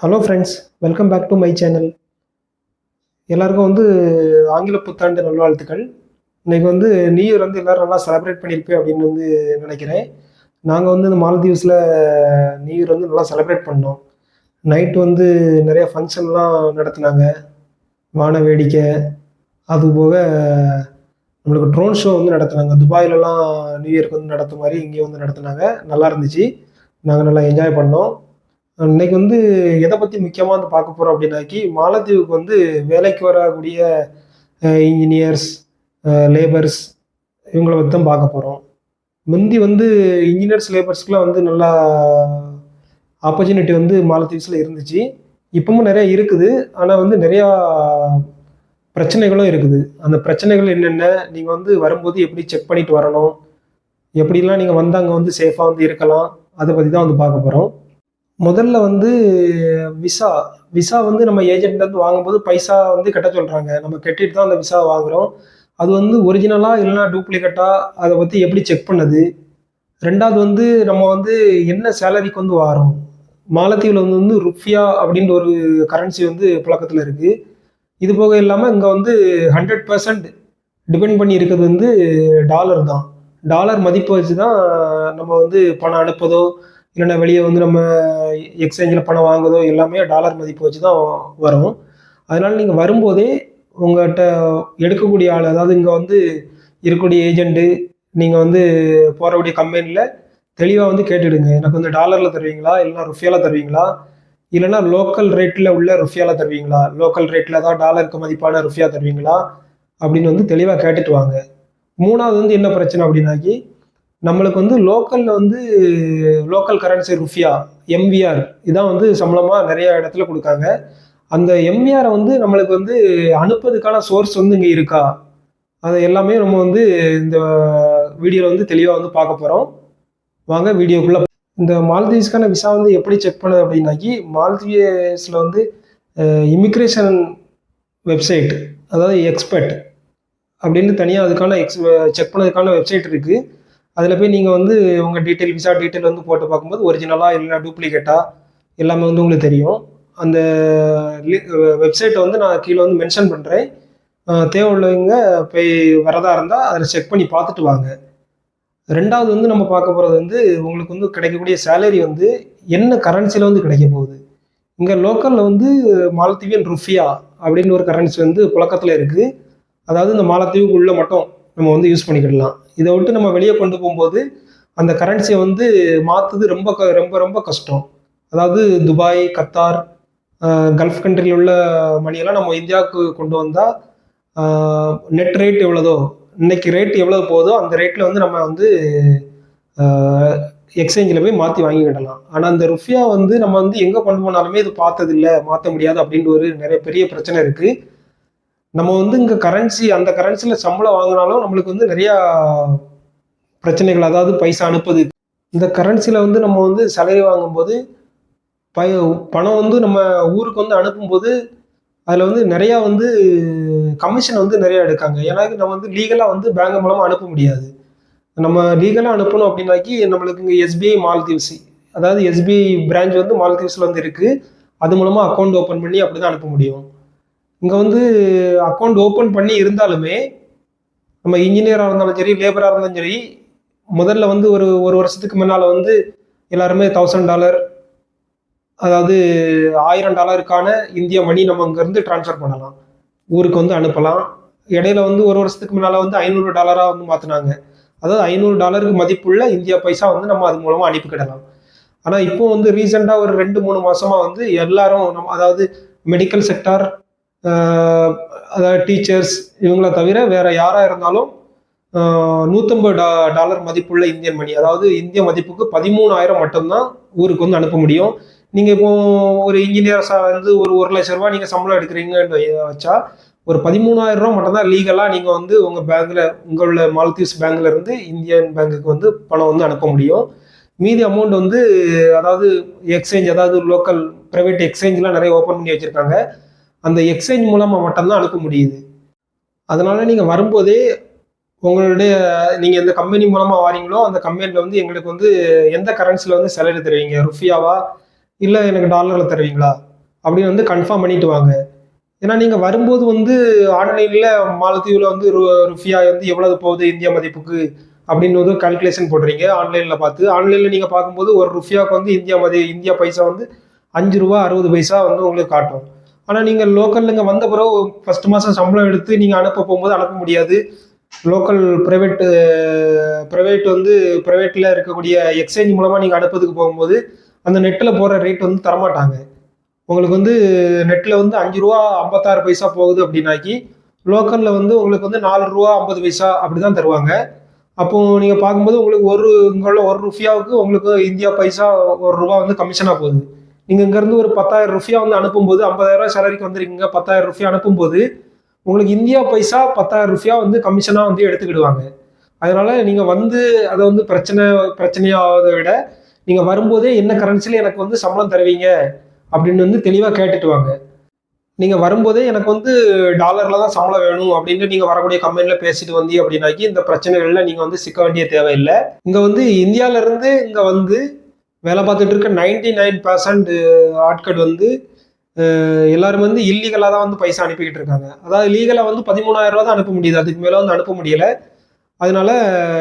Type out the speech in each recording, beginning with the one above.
Hello friends welcome back to my channel எல்லாருக்கும் வந்து ஆங்கில புத்தாண்டு நல்வாழ்த்துக்கள். இன்றைக்கி வந்து நியூ இயர் வந்து எல்லோரும் நல்லா செலிப்ரேட் பண்ணியிருப்பேன் அப்படின்னு வந்து நினைக்கிறேன். நாங்கள் வந்து இந்த மாலத்தீவ்ஸில் நியூ இயர் வந்து நல்லா செலிப்ரேட் பண்ணோம். நைட்டு வந்து நிறைய ஃபங்க்ஷன்லாம் நடத்துனாங்க. வான வேடிக்கை அது போக நம்மளுக்கு ட்ரோன் ஷோ வந்து நடத்துனாங்க. துபாயிலலாம் நியூ இயர்க்கு வந்து நடத்த மாதிரி இங்கேயும் வந்து நடத்துனாங்க. நல்லா இருந்துச்சு. நாங்கள் நல்லா என்ஜாய் பண்ணோம். இன்னைக்கு வந்து எதை பற்றி முக்கியமாக வந்து பார்க்க போகிறோம் அப்படின்னாக்கி மாலத்தீவுக்கு வந்து வேலைக்கு வரக்கூடிய இன்ஜினியர்ஸ் லேபர்ஸ் இவங்களை பற்றி தான் பார்க்க போகிறோம் முந்தி வந்து இன்ஜினியர்ஸ் லேபர்ஸ்க்குலாம் வந்து நல்லா ஆப்பர்ச்சுனிட்டி வந்து மாலத்தீவ்ஸில் இருந்துச்சு. இப்பவும் நிறையா இருக்குது. ஆனால் வந்து நிறையா பிரச்சனைகளும் இருக்குது. அந்த பிரச்சனைகள் என்னென்ன? நீங்கள் வந்து வரும்போது எப்படி செக் பண்ணிட்டு வரணும்? எப்படிலாம் நீங்கள் வந்து அங்கே வந்து சேஃபாக வந்து இருக்கலாம்? அதை பற்றி தான் வந்து பார்க்க போகிறோம் முதல்ல வந்து விசா விசா வந்து நம்ம ஏஜென்ட்லேருந்து வாங்கும்போது பைசா வந்து கட்ட சொல்கிறாங்க நம்ம கட்டிட்டு தான் அந்த விசா வாங்குகிறோம் அது வந்து ஒரிஜினலாக இல்லைனா டூப்ளிகேட்டாக அதை பற்றி எப்படி செக் பண்ணுது? ரெண்டாவது வந்து நம்ம வந்து என்ன சேலரிக்கு வந்து வாரோம்? மாலத்தீவில் வந்து வந்து ருப்பியா அப்படின்ற ஒரு கரன்சி வந்து புழக்கத்தில் இருக்குது இது போக இல்லாமல் இங்கே வந்து ஹண்ட்ரட் பர்சன்ட் டிபெண்ட் பண்ணி இருக்கிறது வந்து டாலர் தான். டாலர் மதிப்பு வச்சு தான் நம்ம வந்து பணம் அனுப்பதோ இல்லைன்னா வெளியே வந்து நம்ம எக்ஸ்சேஞ்சில் பணம் வாங்குதோ எல்லாமே டாலர் மதிப்பு வச்சு தான் வரும். அதனால் நீங்கள் வரும்போதே உங்கள்கிட்ட எடுக்கக்கூடிய ஆள் அதாவது இங்கே வந்து இருக்கக்கூடிய ஏஜெண்ட்டு நீங்கள் வந்து போகக்கூடிய கம்பெனியில் தெளிவாக வந்து கேட்டுடுங்க. எனக்கு வந்து டாலரில் தருவீங்களா? இல்லைனா ருஃபியாவில் தருவீங்களா? இல்லைனா லோக்கல் ரேட்டில் உள்ள ருஃபியாவில் தருவீங்களா? லோக்கல் ரேட்டில் தான் டாலருக்கு மதிப்பான ருஃபியா தருவீங்களா? அப்படின்னு வந்து தெளிவாக கேட்டுட்டு வாங்க. மூணாவது வந்து என்ன பிரச்சனை அப்படின்னாக்கி நம்மளுக்கு வந்து லோக்கலில் வந்து லோக்கல் கரன்சி ருஃபியா எம்விஆர் இதான் வந்து சம்பளமாக நிறைய இடத்துல கொடுக்காங்க. அந்த எம்விஆரை வந்து நம்மளுக்கு வந்து அனுப்புறதுக்கான சோர்ஸ் வந்து இங்கே இருக்கா? அதை எல்லாமே நம்ம வந்து இந்த வீடியோவில் வந்து தெளிவாக வந்து பார்க்க போகிறோம் வாங்க வீடியோக்குள்ளே இந்த மால்தீவ்ஸ்க்கான விசா வந்து எப்படி செக் பண்ணுது அப்படின்னாக்கி மால்தீவ்ஸில் வந்து இமிக்ரேஷன் வெப்சைட் அதாவது எக்ஸ்பர்ட் அப்படின்னு தனியாக அதுக்கான எக்ஸ் செக் பண்ணதுக்கான வெப்சைட் இருக்குது அதில் போய் நீங்கள் வந்து உங்கள் டீட்டெயில் விசா டீட்டெயில் வந்து போட்டு பார்க்கும்போது ஒரிஜினலாக இல்லைனா டூப்ளிகேட்டா எல்லாமே வந்து உங்களுக்கு தெரியும். அந்த வெப்சைட்டை வந்து நான் கீழே வந்து மென்ஷன் பண்ணுறேன் தேவை உள்ளவங்க போய் வரதா இருந்தால் அதில் செக் பண்ணி பார்த்துட்டு வாங்க. ரெண்டாவது வந்து நம்ம பார்க்க போகிறது வந்து உங்களுக்கு வந்து கிடைக்கக்கூடிய சேலரி வந்து என்ன கரன்சியில் வந்து கிடைக்க போகுது? இங்கே லோக்கலில் வந்து மாலத்தீவியன் ருஃபியா அப்படின்னு ஒரு கரன்சி வந்து புழக்கத்தில் இருக்குது அதாவது இந்த மாலத்தீவுக்குள்ளே மட்டும் நம்ம வந்து யூஸ் பண்ணிக்கிடலாம். இதை விட்டு நம்ம வெளியே கொண்டு போகும்போது அந்த கரன்சியை வந்து மாற்றுறது ரொம்ப ரொம்ப ரொம்ப கஷ்டம். அதாவது துபாய் கத்தார் கல்ஃப் கண்ட்ரியில் உள்ள மணியெல்லாம் நம்ம இந்தியாவுக்கு கொண்டு வந்தால் நெட் ரேட் எவ்வளோதோ இன்னைக்கு ரேட் எவ்வளோ போதோ அந்த ரேட்டில் வந்து நம்ம வந்து எக்ஸ்சேஞ்சில் போய் மாற்றி வாங்கிக்கிடலாம். ஆனால் அந்த ருஃபியா வந்து நம்ம வந்து எங்கே கொண்டு போனாலுமே இது பார்த்ததில்ல மாற்ற முடியாது அப்படின்ற ஒரு நிறைய பெரிய பிரச்சனை இருக்குது நம்ம வந்து இங்கே கரன்சி அந்த கரன்சியில் சம்பளம் வாங்கினாலும் நம்மளுக்கு வந்து நிறையா பிரச்சனைகள் அதாவது பைசா அனுப்புது. இந்த கரன்சியில் வந்து நம்ம வந்து சேலரி வாங்கும்போது பய பணம் வந்து நம்ம ஊருக்கு வந்து அனுப்பும்போது அதில் வந்து நிறையா வந்து கமிஷன் வந்து நிறையா எடுக்காங்க. ஏன்னா நம்ம வந்து லீகலாக வந்து பேங்க் மூலமாக அனுப்ப முடியாது. நம்ம லீகலாக அனுப்பணும் அப்படின்னாக்கி நம்மளுக்கு இங்கே எஸ்பிஐ மால்தீவ்ஸ் அதாவது எஸ்பிஐ பிரான்ச் வந்து மால்தீவ்ஸில் வந்து இருக்குது அது மூலமாக அக்கௌண்ட் ஓப்பன் பண்ணி அப்படி தான் அனுப்ப முடியும். இங்கே வந்து அக்கௌண்ட் ஓப்பன் பண்ணி இருந்தாலுமே நம்ம இன்ஜினியராக இருந்தாலும் சரி லேபராக இருந்தாலும் சரி முதல்ல வந்து ஒரு ஒரு வருஷத்துக்கு முன்னால் வந்து எல்லாருமே தௌசண்ட் டாலர் அதாவது ஆயிரம் டாலருக்கான இந்திய மணி நம்ம அங்கேருந்து ட்ரான்ஸ்ஃபர் பண்ணலாம். ஊருக்கு வந்து அனுப்பலாம். இடையில வந்து ஒரு வருஷத்துக்கு முன்னால் வந்து ஐநூறு டாலராக வந்து மாற்றினாங்க அதாவது ஐநூறு டாலருக்கு மதிப்புள்ள இந்தியா பைசா வந்து நம்ம அது மூலமாக அனுப்பிக்கிடலாம் ஆனால் இப்போ வந்து ரீசெண்டாக ஒரு ரெண்டு மூணு மாதமாக வந்து எல்லாரும் நம்ம அதாவது மெடிக்கல் செக்டார் அதாவது டீச்சர்ஸ் இவங்கள தவிர வேற யாராக இருந்தாலும் நூற்றம்பது டா டாலர் மதிப்புள்ள இந்தியன் மணி அதாவது இந்திய மதிப்புக்கு பதிமூணாயிரம் மட்டும்தான் ஊருக்கு வந்து அனுப்ப முடியும். நீங்கள் இப்போ ஒரு இன்ஜினியர்ஸாக வந்து ஒரு ஒரு லட்ச ரூபா நீங்கள் சம்பளம் எடுக்கிறீங்கன்னு வச்சா ஒரு பதிமூணாயிரம் ரூபா மட்டும்தான் லீகலாக நீங்கள் வந்து உங்கள் பேங்க்கில் உங்களோட மால்தீவ்ஸ் பேங்க்ல இருந்து இந்தியன் பேங்க்குக்கு வந்து பணம் வந்து அனுப்ப முடியும். மீதி அமௌண்ட் வந்து அதாவது எக்ஸ்சேஞ்ச் அதாவது லோக்கல் ப்ரைவேட் எக்ஸ்சேஞ்செலாம் நிறைய ஓப்பன் பண்ணி வச்சுருக்காங்க. அந்த எக்ஸ்சேஞ்ச் மூலமாக மட்டும்தான் அனுப்ப முடியுது. அதனால் நீங்கள் வரும்போதே உங்களுடைய நீங்கள் எந்த கம்பெனி மூலமாக வாரீங்களோ அந்த கம்பெனியில் வந்து எங்களுக்கு வந்து எந்த கரன்சியில் வந்து சேலரி தருவீங்க? ருஃபியாவா? இல்லை எனக்கு டாலரில் தருவீங்களா? அப்படின்னு வந்து கன்ஃபார்ம் பண்ணிட்டு வாங்க. ஏன்னா நீங்கள் வரும்போது வந்து ஆன்லைனில் மாலத்தீவில் வந்து ரு ருஃபியா வந்து எவ்வளவு போகுது? இந்தியா மதிப்புக்கு அப்படின்னு வந்து கால்குலேஷன் போடுறீங்க. ஆன்லைனில் பார்த்து ஆன்லைனில் நீங்கள் பார்க்கும்போது ஒரு ருஃபியாவுக்கு வந்து இந்தியா மதி இந்தியா பைசா வந்து அஞ்சு ரூபா அறுபது பைசா வந்து உங்களுக்கு காட்டும். ஆனால் நீங்கள் லோக்கலில் இங்கே வந்த பிறகு ஃபஸ்ட் மாதம் சம்பளம் எடுத்து நீங்கள் அனுப்ப போகும்போது அனுப்ப முடியாது. லோக்கல் ப்ரைவேட்டு ப்ரைவேட் வந்து ப்ரைவேட்டில் இருக்கக்கூடிய எக்ஸ்சேஞ்ச் மூலமாக நீங்கள் அனுப்புறதுக்கு போகும்போது அந்த நெட்டில் போகிற ரேட் வந்து தரமாட்டாங்க. உங்களுக்கு வந்து நெட்டில் வந்து அஞ்சு ரூபா ஐம்பத்தாறு பைசா போகுது அப்படின்னாக்கி லோக்கலில் வந்து உங்களுக்கு வந்து நாலு ரூபா ஐம்பது பைசா அப்படி தான் தருவாங்க. அப்போது நீங்கள் பார்க்கும்போது உங்களுக்கு ஒரு இங்கே உள்ள ஒரு ருஃபியாவுக்கு உங்களுக்கு இந்தியா பைசா ஒரு ரூபா வந்து கமிஷனாக போகுது. நீங்கள் இங்கேருந்து ஒரு பத்தாயிரம் ருஃபியா வந்து அனுப்பும்போது ஐம்பதாயிரம் சேலரிக்கு வந்துருக்கீங்க பத்தாயிரம் ருஃபியா அனுப்பும்போது உங்களுக்கு இந்தியா பைசா பத்தாயிரம் ருஃபியா வந்து கமிஷனாக வந்து எடுத்துக்கிடுவாங்க. அதனால நீங்கள் வந்து அதை வந்து பிரச்சனை பிரச்சனையாவதை விட நீங்கள் வரும்போதே என்ன கரன்சியில் எனக்கு வந்து சம்பளம் தருவீங்க அப்படின்னு வந்து தெளிவாக கேட்டுட்டு வாங்க. நீங்கள் வரும்போதே எனக்கு வந்து டாலரில் தான் சம்பளம் வேணும் அப்படின்ட்டு நீங்கள் வரக்கூடிய கம்பெனியில் பேசிட்டு வந்தீங்க அப்படின்னாக்கி இந்த பிரச்சனைகளில் நீங்கள் வந்து சிக்க வேண்டிய தேவையில்லை. இங்கே வந்து இந்தியாவிலேருந்து இங்கே வந்து வேலை பார்த்துட்டு இருக்க நைன்டி நைன் பர்சன்ட் ஆட்கள் வந்து எல்லாரும் வந்து இல்லீகலாக தான் வந்து பைசா அனுப்பிக்கிட்டு இருக்காங்க. அதாவது லீகலாக வந்து பதிமூணாயிரம் ரூபா தான் அனுப்ப முடியுது. அதுக்கு மேலே வந்து அனுப்ப முடியல. அதனால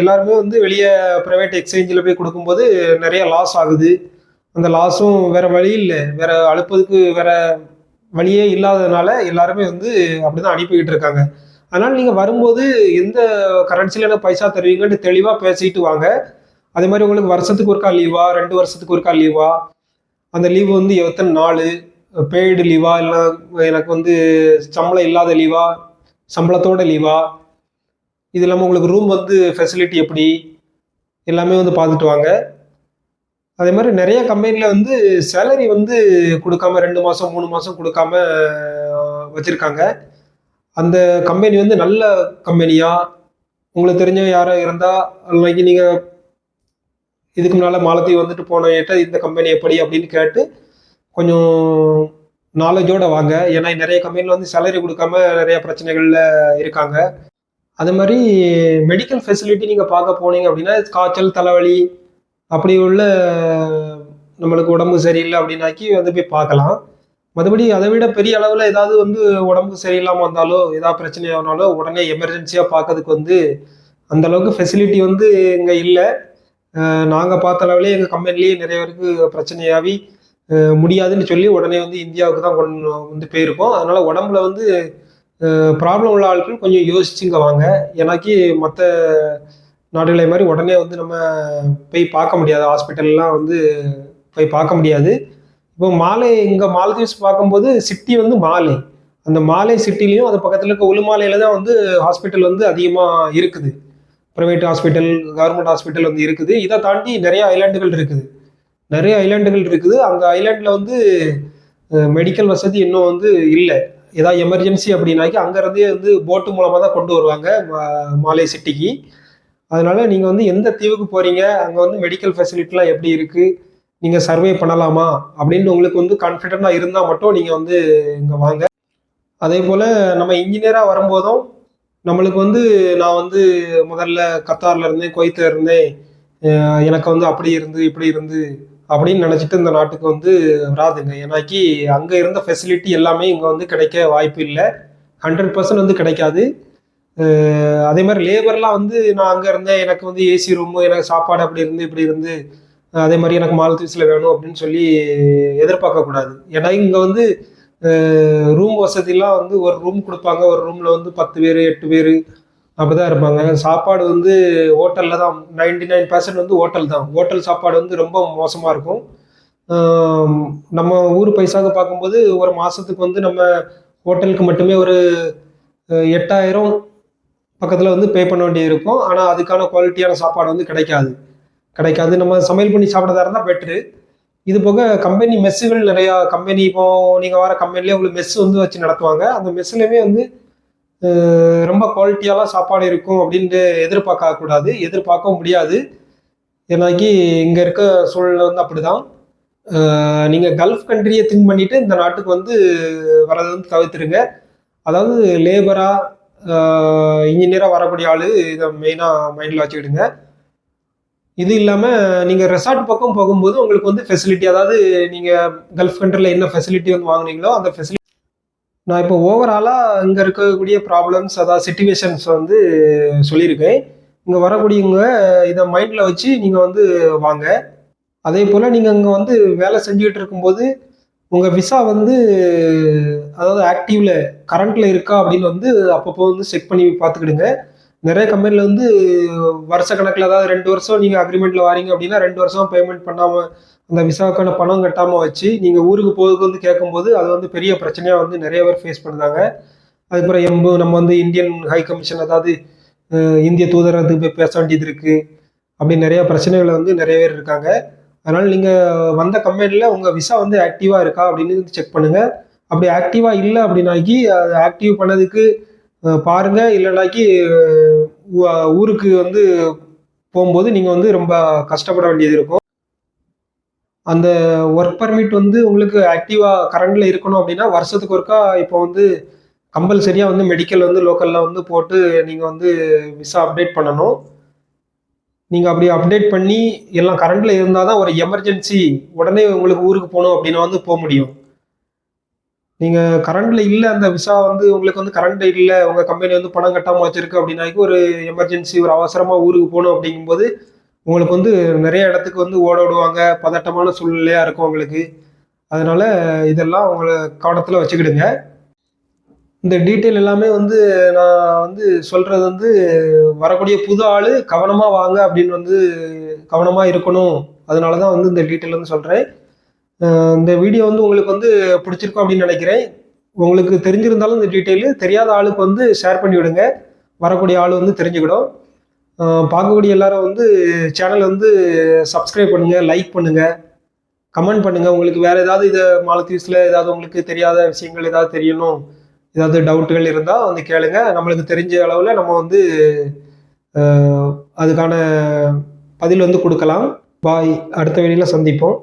எல்லாருமே வந்து வெளியே ப்ரைவேட் எக்ஸ்சேஞ்சில் போய் கொடுக்கும்போது நிறைய லாஸ் ஆகுது. அந்த லாஸும் வேற வழி இல்லை. வேற அனுப்புறதுக்கு வேற வழியே இல்லாததுனால எல்லாருமே வந்து அப்படிதான் அனுப்பிக்கிட்டு இருக்காங்க. அதனால நீங்கள் வரும்போது எந்த கரன்சியில் பைசா தருவீங்கன்னு தெளிவாக பேசிட்டு வாங்க. அதே மாதிரி உங்களுக்கு வருஷத்துக்கு ஒருக்கா லீவா ரெண்டு வருஷத்துக்கு ஒருக்கா லீவா அந்த லீவு வந்து எத்தனை நாள். பெய்டு லீவா இல்லை எனக்கு வந்து சம்பளம் இல்லாத லீவா சம்பளத்தோட லீவா இது இல்லாமல் உங்களுக்கு ரூம் வந்து ஃபெசிலிட்டி எப்படி? எல்லாமே வந்து பார்த்துட்டு வாங்க. அதே மாதிரி நிறைய கம்பெனியில் வந்து சேலரி வந்து கொடுக்காம ரெண்டு மாதம் மூணு மாதம் கொடுக்காம வச்சுருக்காங்க. அந்த கம்பெனி வந்து நல்ல கம்பெனியாக உங்களுக்கு தெரிஞ்ச யாரோ இருந்தால் அன்னைக்கு நீங்கள் இதுக்கு முன்னால் மாலத்தி வந்துட்டு போனவங்கிட்ட இந்த கம்பெனி எப்படி அப்படின்னு கேட்டு கொஞ்சம் நாலேஜோடு வாங்க. ஏன்னா நிறைய கம்பெனியில் வந்து சேலரி கொடுக்காம நிறைய பிரச்சனைகளில் இருக்காங்க. அதே மாதிரி மெடிக்கல் ஃபெசிலிட்டி நீங்கள் பார்க்க போனீங்க அப்படின்னா காய்ச்சல் தலைவலி அப்படி உள்ள நம்மளுக்கு உடம்பு சரியில்லை அப்படின்னாக்கி வந்து போய் பார்க்கலாம். மற்றபடி அதை விட பெரிய அளவில் ஏதாவது வந்து உடம்பு சரியில்லாமல் வந்தாலோ ஏதாவது பிரச்சனை ஆனாலோ உடனே எமர்ஜென்சியாக பார்க்கறதுக்கு வந்து அந்தளவுக்கு ஃபெசிலிட்டி வந்து இங்கே இல்லை. நாங்கள் பார்த்த அளவுலேயே எங்கள் கம்பெனிலேயே நிறைய பேருக்கு பிரச்சனையாகி முடியாதுன்னு சொல்லி உடனே வந்து இந்தியாவுக்கு தான் கொண்டு வந்து போயிருக்கோம். அதனால் உடம்புல வந்து ப்ராப்ளம் உள்ள ஆட்கள் கொஞ்சம் யோசிச்சுங்க வாங்க. ஏன்னாக்கி மற்ற நாடுகளை மாதிரி உடனே வந்து நம்ம போய் பார்க்க முடியாது. ஹாஸ்பிட்டல்லாம் வந்து போய் பார்க்க முடியாது. இப்போ மாலை இங்கே மாலத்தீவ்ஸ் பார்க்கும்போது சிட்டி வந்து மாலை. அந்த மாலை சிட்டிலையும் அது பக்கத்தில் இருக்க உளுமாலையில் தான் வந்து ஹாஸ்பிட்டல் வந்து அதிகமாக இருக்குது. ப்ரைவேட் ஹாஸ்பிட்டல் கவர்மெண்ட் ஹாஸ்பிட்டல் வந்து இருக்குது. இதை தாண்டி நிறைய ஐலாண்டுகள் இருக்குது. நிறைய ஐலாண்டுகள் இருக்குது. அந்த ஐலாண்டில் வந்து மெடிக்கல் வசதி இன்னும் வந்து இல்லை. ஏதாவது எமர்ஜென்சி அப்படின்னாக்கி அங்கேருந்தே வந்து போட்டு மூலமாக தான் கொண்டு வருவாங்க மா- மாலை சிட்டிக்கு. அதனால நீங்கள் வந்து எந்த தீவுக்கு போகிறீங்க அங்கே வந்து மெடிக்கல் ஃபெசிலிட்டிலாம் எப்படி இருக்குது நீங்கள் சர்வே பண்ணலாமா அப்படின்னு உங்களுக்கு வந்து கான்ஃபிடென்ட்டாக இருந்தால் மட்டும் நீங்கள் வந்து இங்கே வாங்க. அதே போல் நம்ம இன்ஜினியராக வரும்போதும் நம்மளுக்கு வந்து நான் வந்து முதல்ல கத்தாரில் இருந்தேன் குவைத்தில் இருந்தேன். எனக்கு வந்து அப்படி இருந்து இப்படி இருந்து அப்படின்னு நினச்சிட்டு இந்த நாட்டுக்கு வந்து வராதுங்க. ஏன்னாக்கி அங்கே இருந்த ஃபெசிலிட்டி எல்லாமே இங்கே வந்து கிடைக்க வாய்ப்பு இல்லை. ஹண்ட்ரட் பர்சன்ட் வந்து கிடைக்காது. அதே மாதிரி லேபர்லாம் வந்து நான் அங்கே இருந்தேன். எனக்கு வந்து ஏசி ரூமு எனக்கு சாப்பாடு அப்படி இருந்து இப்படி இருந்து அதே மாதிரி எனக்கு மாலத்தீவ்ஸில் வேணும் அப்படின்னு சொல்லி எதிர்பார்க்கக்கூடாது. ஏன்னா இங்கே வந்து ரூம் வசதிலாம் வந்து ஒரு ரூம் கொடுப்பாங்க. ஒரு ரூமில் வந்து பத்து பேர் எட்டு பேர் அப்படிதான் இருப்பாங்க. சாப்பாடு வந்து ஹோட்டலில் தான். நைன்டி நைன் பர்சன்ட் வந்து ஹோட்டல் தான். ஹோட்டல் சாப்பாடு வந்து ரொம்ப மோசமாக இருக்கும். நம்ம ஊர் பைசாக பார்க்கும்போது ஒரு மாதத்துக்கு வந்து நம்ம ஹோட்டலுக்கு மட்டுமே ஒரு எட்டாயிரம் பக்கத்தில் வந்து பே பண்ண வேண்டியது இருக்கும். ஆனால் அதுக்கான குவாலிட்டியான சாப்பாடு வந்து கிடைக்காது. கிடைக்காது. நம்ம சமையல் பண்ணி சாப்பிட்றதா இருந்தால் பெட்ரு இது போக கம்பெனி மெஸ்ஸுகள் நிறையா கம்பெனி இப்போ நீங்கள் வர கம்பெனிலே உங்களுக்கு மெஸ் வந்து வச்சு நடத்துவாங்க. அந்த மெஸ்ஸுலையுமே வந்து ரொம்ப குவாலிட்டியாலாம் சாப்பாடு இருக்கும் அப்படின்ட்டு எதிர்பார்க்க கூடாது. எதிர்பார்க்கவும் முடியாது. ஏன்னாக்கி இங்கே இருக்க சூழல் வந்து அப்படிதான். நீங்கள் கல்ஃப் கண்ட்ரியை திங்க் பண்ணிட்டு இந்த நாட்டுக்கு வந்து வரதை வந்து தவிர்த்துருங்க. அதாவது லேபராக இன்ஜினியராக வரக்கூடிய ஆள் இதை மெயினாக மைண்டில் வச்சுக்கிடுங்க. இது இல்லாமல் நீங்கள் ரெசார்ட் பக்கம் போகும்போது உங்களுக்கு வந்து ஃபெசிலிட்டி அதாவது நீங்கள் கல்ஃப் கண்ட்ரியில் என்ன ஃபெசிலிட்டி வந்து வாங்குனீங்களோ அந்த ஃபெசிலிட்டி நான் இப்போ ஓவராலாக இங்கே இருக்கக்கூடிய ப்ராப்ளம்ஸ் அதாவது சுச்சுவேஷன்ஸ் வந்து சொல்லியிருக்கேன். இங்கே வரக்கூடியவங்க இதை மைண்டில் வச்சு நீங்கள் வந்து வாங்க. அதே போல் நீங்கள் அங்கே வந்து வேலை செஞ்சுக்கிட்டு இருக்கும்போது உங்கள் விசா வந்து அதாவது ஆக்டிவில் கரண்ட்டில் இருக்கா அப்படின்னு வந்து அப்பப்போ வந்து செக் பண்ணி பார்த்துக்கிடுங்க. நிறைய கம்பெனியில் வந்து வருஷ கணக்கில் அதாவது ரெண்டு வருஷம் நீங்கள் அக்ரிமெண்ட்டில் வாரீங்க அப்படின்னா ரெண்டு வருஷம் பேமெண்ட் பண்ணாமல் அந்த விசாவுக்கான பணம் கட்டாமல் வச்சு நீங்கள் ஊருக்கு போகிறதுக்கு வந்து கேட்கும்போது அது வந்து பெரிய பிரச்சனையாக வந்து நிறைய பேர் ஃபேஸ் பண்ணுறாங்க. அதுக்கப்புறம் எம்பு நம்ம வந்து இந்தியன் ஹை கமிஷன் அதாவது இந்திய தூதரகத்துக்கு போய் பேச வேண்டியது இருக்குது அப்படி நிறைய பிரச்சனைகளை வந்து நிறைய பேர் இருக்காங்க. அதனால் நீங்கள் வந்த கம்பெனியில் உங்கள் விசா வந்து ஆக்டிவாக இருக்கா அப்படின்னு செக் பண்ணுங்கள் அப்படி ஆக்டிவாக இல்லை அப்படின்னாக்கி அது ஆக்டிவ் பண்ணதுக்கு பாருங்க. இல்லைனாக்கி ஊ- ஊருக்கு வந்து போகும்போது நீங்கள் வந்து ரொம்ப கஷ்டப்பட வேண்டியது இருக்கும். அந்த ஒர்க் பர்மிட் வந்து உங்களுக்கு ஆக்டிவாக கரண்டில் இருக்கணும் அப்படின்னா வருஷத்துக்கு ஒருக்கா இப்போ வந்து கம்பல்சரியாக வந்து மெடிக்கல் வந்து லோக்கலில் வந்து போட்டு நீங்கள் வந்து விசா அப்டேட் பண்ணணும். நீங்கள் அப்படி அப்டேட் பண்ணி எல்லாம் கரண்டில் இருந்தால் தான் ஒரு எமர்ஜென்சி உடனே உங்களுக்கு ஊருக்கு போகணும் அப்படின்னா வந்து போக முடியும். நீங்கள் கரண்டில் இல்லை அந்த விசா வந்து உங்களுக்கு வந்து கரண்ட் இல்லை உங்கள் கம்பெனி வந்து பணம் கட்டாமல் வச்சிருக்கு அப்படின்னாக்கி ஒரு எமர்ஜென்சி ஒரு அவசரமாக ஊருக்கு போகணும் அப்படிங்கும்போது உங்களுக்கு வந்து நிறைய இடத்துக்கு வந்து ஓட விடுவாங்க. பதட்டமான சூழ்நிலையாக இருக்கும் உங்களுக்கு. அதனால இதெல்லாம் உங்களை கவனத்தில் வச்சுக்கிடுங்க. இந்த டீட்டெயில் எல்லாமே வந்து நான் வந்து சொல்றது வந்து வரக்கூடிய புது ஆள் கவனமாக வாங்க அப்படின்னு வந்து கவனமாக இருக்கணும். அதனால தான் வந்து இந்த டீட்டெயில் வந்து சொல்கிறேன் இந்த வீடியோ வந்து உங்களுக்கு வந்து பிடிச்சிருக்கும் அப்படின்னு நினைக்கிறேன். உங்களுக்கு தெரிஞ்சிருந்தாலும் இந்த டீட்டெயிலு தெரியாத ஆளுக்கு வந்து ஷேர் பண்ணி விடுங்க. வரக்கூடிய ஆள் வந்து தெரிஞ்சுக்கிடும். பார்க்கக்கூடிய எல்லாரும் வந்து சேனல் வந்து சப்ஸ்கிரைப் பண்ணுங்கள் லைக் பண்ணுங்கள் கமெண்ட் பண்ணுங்கள் உங்களுக்கு வேறு ஏதாவது இது மாலத்தீவ்ஸில் ஏதாவது உங்களுக்கு தெரியாத விஷயங்கள் ஏதாவது தெரியணும் ஏதாவது டவுட்டுகள் இருந்தால் வந்து கேளுங்க. நம்மளுக்கு தெரிஞ்ச அளவில் நம்ம வந்து அதுக்கான பதில் வந்து கொடுக்கலாம். பாய் அடுத்த வீடியோவில் சந்திப்போம்.